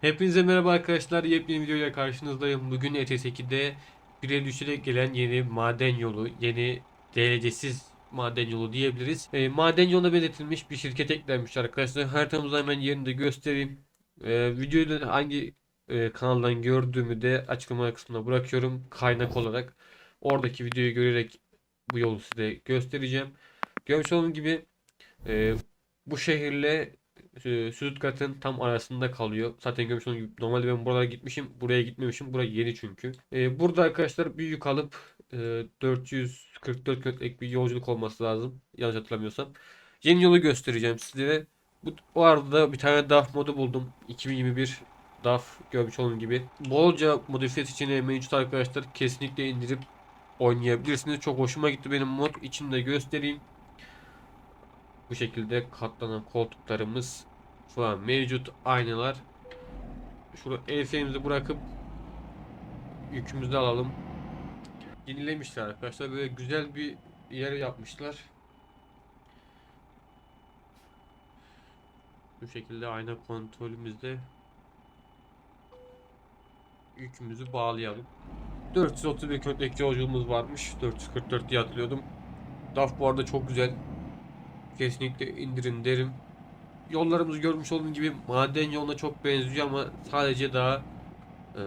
Hepinize merhaba arkadaşlar. Yepyeni videoyla karşınızdayım. Bugün ETS2'de 1.53'e gelen yeni maden yolu, yeni DLC'siz maden yolu diyebiliriz. E, maden yoluna belirtilmiş bir şirket eklenmiş arkadaşlar. Haritamızda hemen yerini göstereyim. E, videoyu hangi e, kanaldan gördüğümü de açıklama kısmına bırakıyorum kaynak olarak. Oradaki videoyu görerek bu yolu size göstereceğim. Görmüş olduğunuz gibi e, bu şehirle e, Stuttgart'ın tam arasında kalıyor. Zaten görmüş olduğunuz gibi normalde ben buralara gitmişim. Buraya gitmemişim. Buraya yeni çünkü. E, burada arkadaşlar bir yük alıp e, 444 kilometrelik bir yolculuk olması lazım. Yanlış hatırlamıyorsam. Yeni yolu göstereceğim sizlere. Bu, o arada bir tane DAF modu buldum. 2021 DAF görmüş olduğunuz gibi. Bolca modifiye seçeneği mevcut arkadaşlar. Kesinlikle indirip oynayabilirsiniz. Çok hoşuma gitti benim mod. İçinde göstereyim. Bu şekilde katlanan koltuklarımız falan mevcut. Aynalar. Şurada el frenimizi bırakıp yükümüzü de alalım. Yenilemişler arkadaşlar. Böyle güzel bir yer yapmışlar. Bu şekilde ayna kontrolümüzde yükümüzü bağlayalım. 431 kilometrelik yolculuğumuz varmış. 444 diye hatırlıyordum. DAF bu arada çok güzel. Kesinlikle indirin derim. Yollarımız görmüş olduğunuz gibi maden yoluna çok benziyor ama sadece daha e,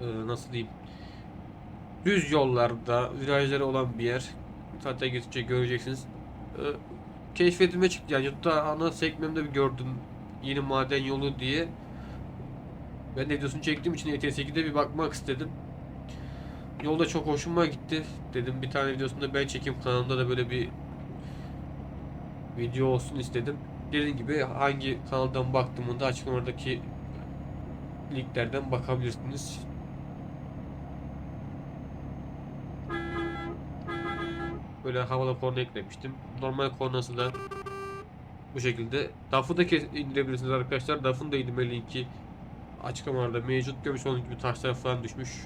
e, nasıl diyeyim düz yollarda virajları olan bir yer. Zaten gidince göreceksiniz. E, keşfetime çıktı yani YouTube'da ana sekmemde bir gördüm yeni maden yolu diye. Ben de videosunu çektiğim için ETS2'de bir bakmak istedim. Yolda çok hoşuma gitti. Dedim bir tane videosunda ben çekeyim kanalımda da böyle bir video olsun istedim. Dediğim gibi hangi kanaldan baktığımda açıklamadaki linklerden bakabilirsiniz. Böyle havalı korna eklemiştim. Normal kornası da bu şekilde. DAF'ı da indirebilirsiniz arkadaşlar. DAF'ın da indirme linki açıklamalarda mevcut. Görmüş olduğunuz gibi taşlar falan düşmüş.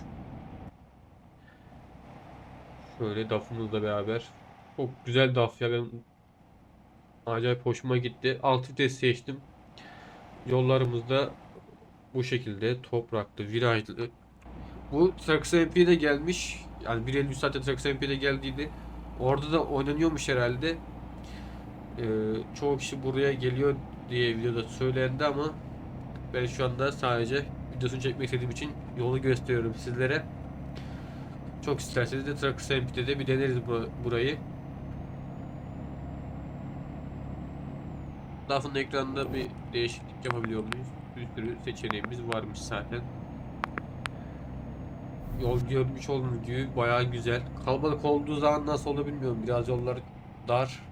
Şöyle DAF'ımızla beraber. Çok güzel DAF ya ben acayip hoşuma gitti. Alt vites seçtim. Yollarımızda bu şekilde topraklı, virajlı. Bu Trax MP'de gelmiş. Yani 1.53 saatte Trax MP'de geldiydi. Orada da oynanıyormuş herhalde. Ee, çoğu kişi buraya geliyor diye videoda söylendi ama ben şu anda sadece videosunu çekmek istediğim için yolu gösteriyorum sizlere. Çok isterseniz de Trax MP'de de bir deneriz bura- burayı. Dafın ekranında bir değişiklik yapabiliyor muyuz? Bir sürü seçeneğimiz varmış zaten. Yol görmüş olduğunuz gibi bayağı güzel. Kalabalık olduğu zaman nasıl olur bilmiyorum. Biraz yollar dar.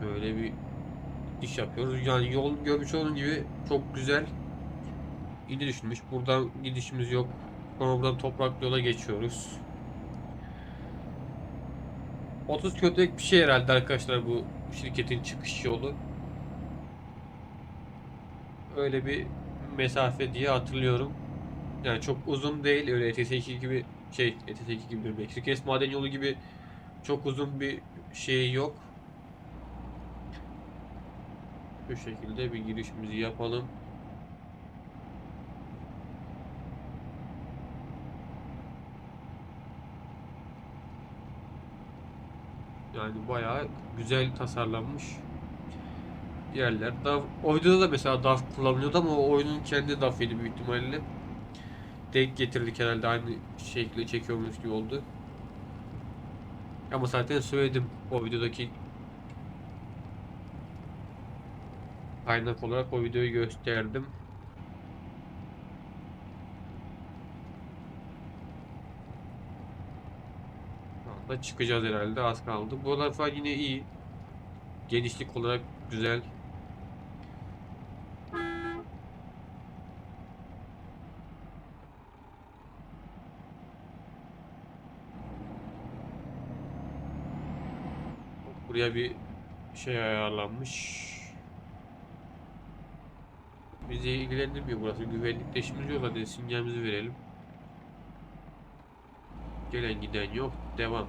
Böyle bir iş yapıyoruz. Yani yol görmüş olduğunuz gibi çok güzel. İyi düşünmüş. Buradan gidişimiz yok. Sonra buradan topraklı yola geçiyoruz. 30 kilometrelik bir şey herhalde arkadaşlar bu şirketin çıkış yolu. Öyle bir mesafe diye hatırlıyorum. Yani çok uzun değil öyle ETS2 gibi şey ETS2 gibi bir Meksikes maden yolu gibi çok uzun bir şey yok. Bu şekilde bir girişimizi yapalım. Yani bayağı güzel tasarlanmış yerler. DAF, oyunda da mesela DAF kullanılıyordu ama o oyunun kendi DAF'ıydı büyük ihtimalle. Denk getirdik herhalde aynı şekilde çekiyormuş gibi oldu. Ama zaten söyledim o videodaki kaynak olarak o videoyu gösterdim. Anda çıkacağız herhalde az kaldı. Buralar falan yine iyi. Genişlik olarak güzel. Buraya bir şey ayarlanmış. Bizi ilgilendirmiyor burası. Güvenlikte işimiz yok. Hadi sinyalimizi verelim. Gelen giden yok. Devam.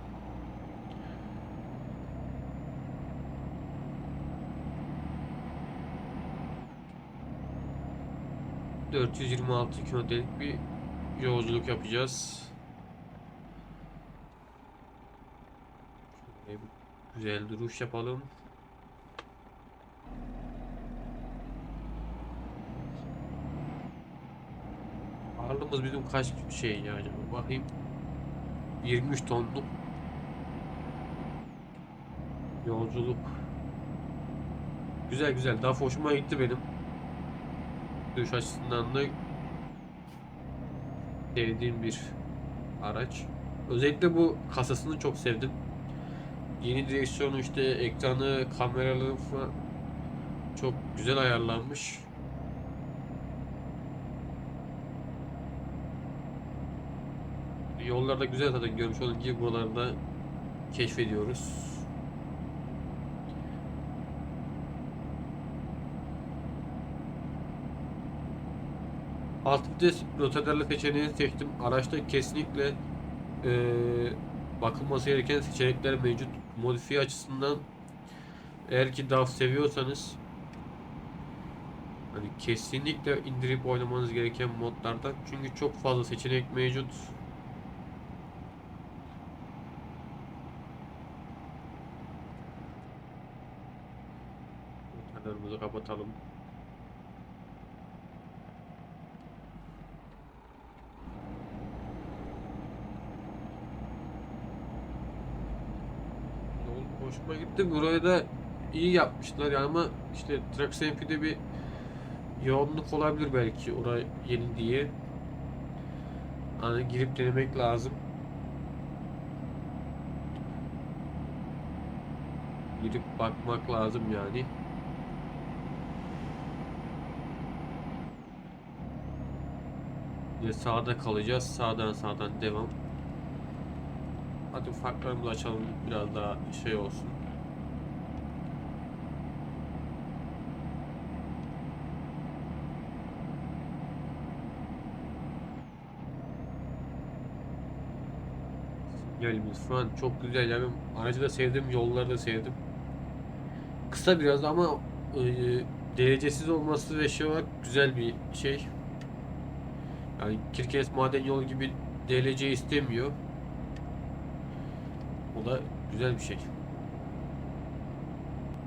...426 kilometrelik bir yolculuk yapacağız. Şöyle güzel duruş yapalım. Ağırlığımız bizim kaç şey ya acaba bakayım. 23 tonluk yolculuk. Güzel güzel. Daha hoşuma gitti benim. Dönüş açısından da sevdiğim bir araç. Özellikle bu kasasını çok sevdim. Yeni direksiyonu işte ekranı, kameraları falan çok güzel ayarlanmış. Yollarda güzel zaten görmüş olduğunuz gibi buralarda keşfediyoruz. Alt vites rotadarlı seçeneğini seçtim. Araçta kesinlikle eee, bakılması gereken seçenekler mevcut. Modifiye açısından eğer ki DAF seviyorsanız hani kesinlikle indirip oynamanız gereken modlardan. Çünkü çok fazla seçenek mevcut. Kapatalım. Yol hoşuma gitti. Burayı da iyi yapmışlar yani ama işte Trax MP'de bir yoğunluk olabilir belki oraya yeni diye. Hani girip denemek lazım. Girip bakmak lazım yani. Ve sağda kalacağız. Sağdan sağdan devam. Hadi farklarımızı açalım biraz daha şey olsun. Sinyalimiz falan çok güzel yani aracı da sevdim yolları da sevdim. Kısa biraz ama e, derecesiz olması ve şey olarak güzel bir şey. Yani Kirkenes maden yolu gibi DLC istemiyor. O da güzel bir şey.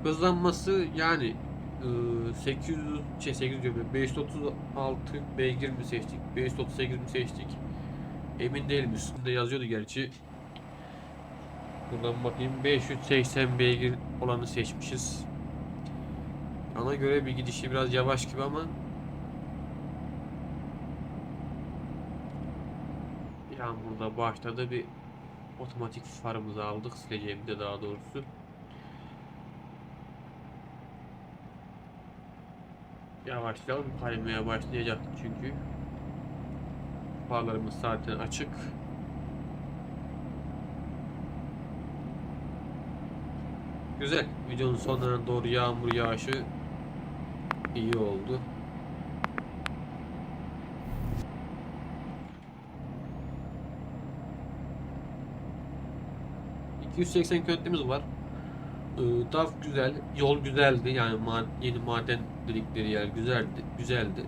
Hızlanması yani e, 800 şey 800 diyorum ya, 536 beygir mi seçtik 538 mi seçtik emin değilim üstünde yazıyordu gerçi buradan bakayım 580 beygir olanı seçmişiz ona göre bir gidişi biraz yavaş gibi ama Yağmurda başladı bir otomatik farımızı aldık sileceğimde daha doğrusu. Yavaşlayalım kaymaya başlayacak çünkü. Farlarımız zaten açık. Güzel. Videonun sonlarına doğru yağmur yağışı iyi oldu. 280 kilometremiz var. Ee, güzel, yol güzeldi. Yani yeni maden dedikleri yer güzeldi, güzeldi.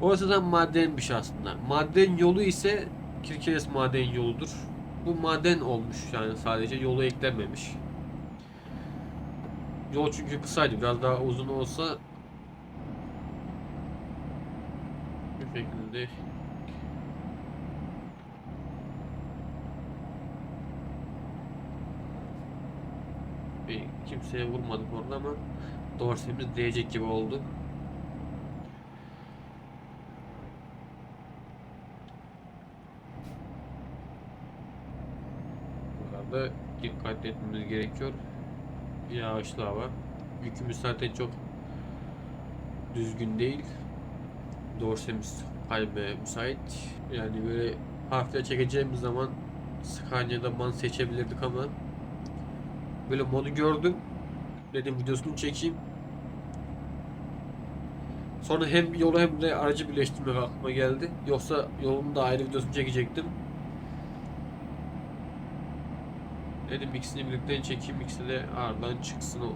Orası da madenmiş aslında. Maden yolu ise Kirkenes maden yoludur. Bu maden olmuş yani sadece yolu eklenmemiş. Yol çünkü kısaydı. Biraz daha uzun olsa bu şekilde bir kimseye vurmadık orada ama dorsemiz değecek gibi oldu. Burada dikkat etmemiz gerekiyor. Yağışlı hava. Yükümüz zaten çok düzgün değil. Dorsemiz kaybı müsait. Yani böyle hafifle çekeceğimiz zaman Scania'da man seçebilirdik ama böyle modu gördüm. Dedim videosunu çekeyim. Sonra hem yolu hem de aracı birleştirmek aklıma geldi. Yoksa yolun da ayrı videosunu çekecektim. Dedim ikisini birlikte çekeyim ikisi de ardından çıksın o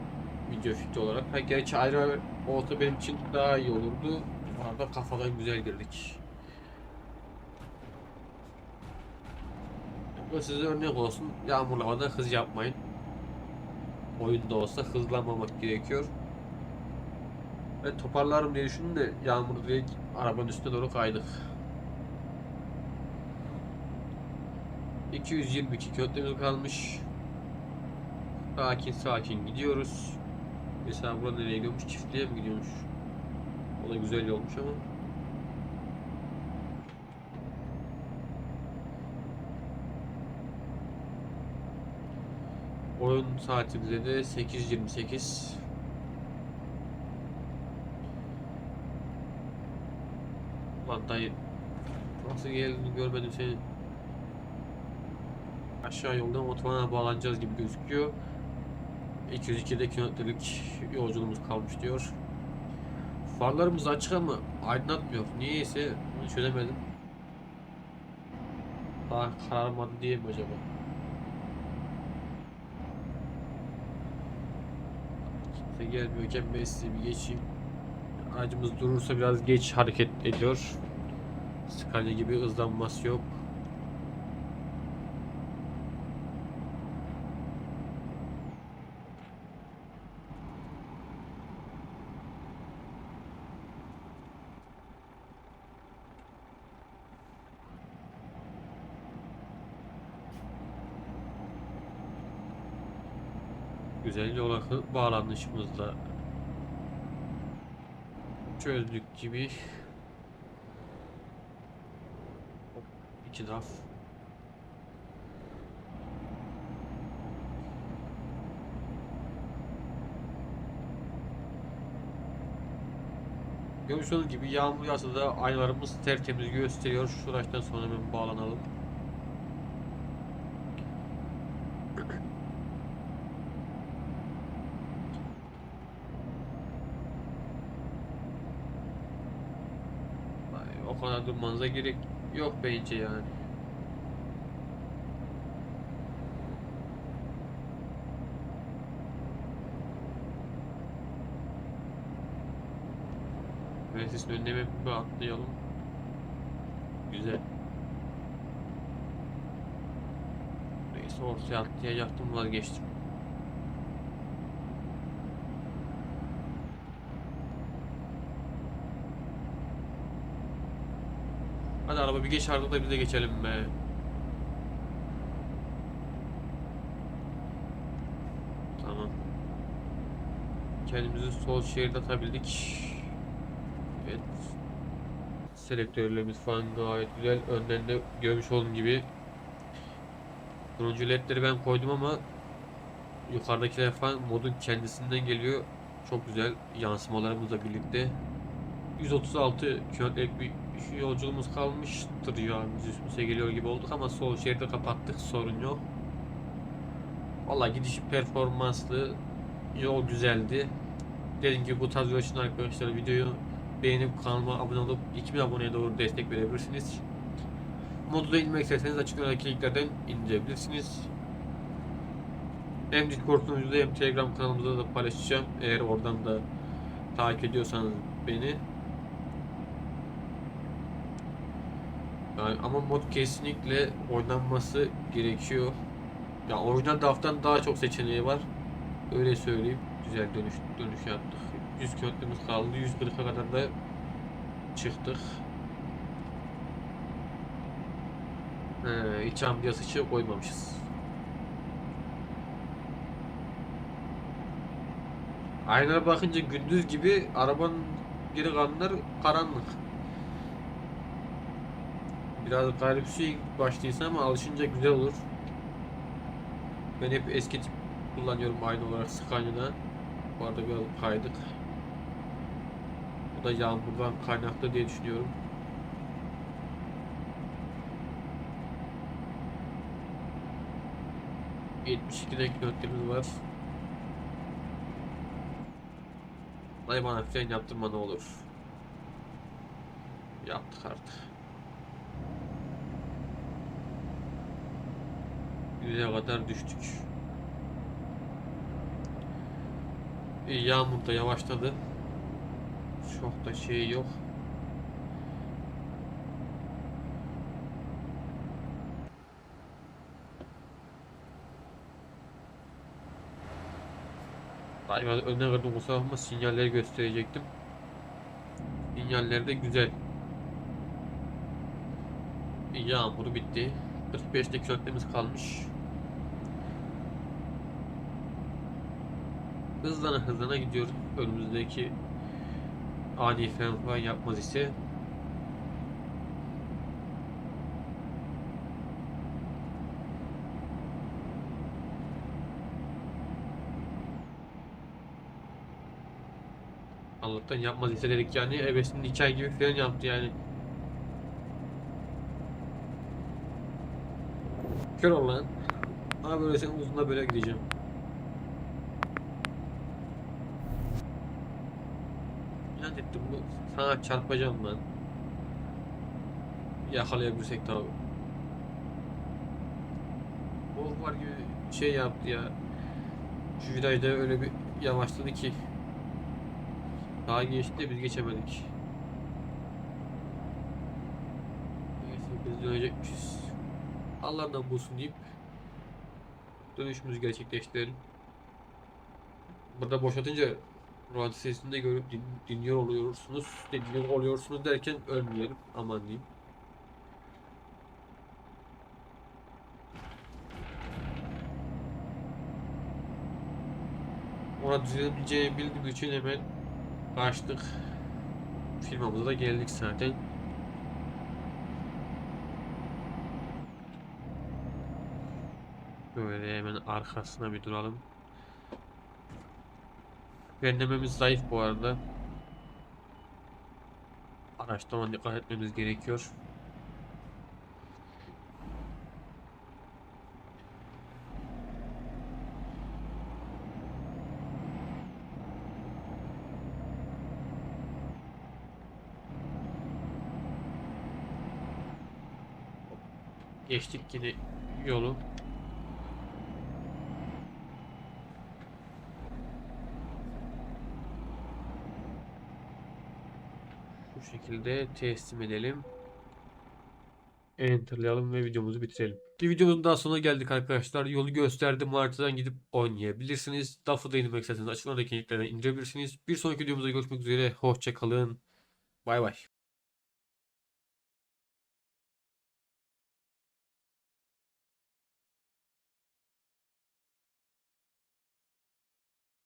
video fikri olarak. Ha gerçi ayrı olsa benim için daha iyi olurdu. Arada kafadan güzel girdik. Bu size örnek olsun. Yağmurlamada hız yapmayın. Oyunda olsa hızlanmamak gerekiyor. Ben toparlarım diye düşündüm de yağmur direkt arabanın üstüne doğru kaydık. 222 kilometremiz kalmış. Sakin sakin gidiyoruz. Mesela burada nereye gidiyormuş? Çiftliğe mi gidiyormuş? O da güzel yolmuş ama. Oyun saatimizde de 8.28. Lan dayı Nasıl geldiğini görmedim seni. Aşağı yoldan otobana bağlanacağız gibi gözüküyor. 202'de kilometrelik yolculuğumuz kalmış diyor. Farlarımız açık ama aydınlatmıyor. Niyeyse bunu çözemedim. Daha kararmadı diye mi acaba? Kimse gelmiyorken ben bir geçeyim. Aracımız durursa biraz geç hareket ediyor. Scania gibi hızlanması yok. Hı- bağlanışımızla çözdük gibi. Hop, İki laf. Görmüş gibi yağmur yağsa da aynalarımız tertemiz gösteriyor. Şu araçtan sonra hemen bağlanalım. O kadar durmanıza gerek yok bence yani. Mühendisin önüne bir atlayalım. Güzel. Neyse ortaya atlayacaktım vazgeçtim. Hadi araba bir geç artık da de geçelim be. Tamam. Kendimizi sol şeride atabildik. Evet. Selektörlerimiz falan gayet güzel. Önden de görmüş olduğum gibi turuncu ledleri ben koydum ama yukarıdakiler falan modun kendisinden geliyor. Çok güzel yansımalarımızla birlikte. 136 kilometrelik bir yolculuğumuz kalmıştır ya. Biz üstümüze geliyor gibi olduk ama sol şeridi kapattık sorun yok. Vallahi gidiş performanslı yol güzeldi. Dediğim gibi bu tarz yol için arkadaşlar videoyu beğenip kanalıma abone olup 2000 aboneye doğru destek verebilirsiniz. Modu da inmek isterseniz açıklamadaki linklerden indirebilirsiniz. Hem Discord sunucumuzda hem Telegram kanalımızda da paylaşacağım. Eğer oradan da takip ediyorsanız beni. Yani ama mod kesinlikle oynanması gerekiyor. Ya orijinal draft'tan daha çok seçeneği var. Öyle söyleyeyim. Güzel dönüş dönüş yaptık. 100 kilometremiz kaldı. 140'a kadar da çıktık. He, iç ambiyans ışığı koymamışız. Aynaya bakınca gündüz gibi arabanın geri kalanlar karanlık. Biraz garip bir şey başlıysa ama alışınca güzel olur. Ben hep eski tip kullanıyorum aynı olarak Scania'da. Bu arada biraz kaydık. Bu da yağmurdan kaynaklı diye düşünüyorum. ...72'de kilometremiz var. Dayı bana fren yaptırma ne olur. Yaptık artık. Yüzeye kadar düştük. İyi, yağmur da yavaşladı. Çok da şey yok. Hayvan önüne kırdım kusura bakma sinyalleri gösterecektim. Sinyaller de güzel. Yağmur bitti. 45 kilometremiz kalmış. Hızlana hızlana gidiyor. Önümüzdeki ani fren falan yapmaz ise Allah'tan yapmaz ise dedik yani ebesinin hikaye gibi fren yaptı yani. Kör ol lan. Ama böyle sen uzunla böyle gideceğim. Sana çarpacağım lan. Yakalayabilirsek tabi. O var gibi şey yaptı ya. Şu virajda öyle bir yavaşladı ki. Daha geçti de biz geçemedik. Neyse biz dönecekmişiz. Allah'tan bulsun deyip dönüşümüzü gerçekleştirelim. Burada boşaltınca radyo sesini de görüp din- dinliyor oluyorsunuz. Dinliyor oluyorsunuz derken ölmeyelim. Aman diyeyim. Ona düzelebileceğini bildiğim için hemen açtık. Firmamıza da geldik zaten. Böyle hemen arkasına bir duralım. Frenlememiz zayıf bu arada. Araçta ona dikkat etmemiz gerekiyor. Geçtik yine yolu. Bu şekilde teslim edelim. Enter'layalım ve videomuzu bitirelim. Videomuzun daha sonuna geldik arkadaşlar. Yolu gösterdim. Haritadan gidip oynayabilirsiniz. DAF'ı da indirmek isterseniz açıklamadaki linklerden indirebilirsiniz. Bir sonraki videomuzda görüşmek üzere. Hoşça kalın. Bay bay.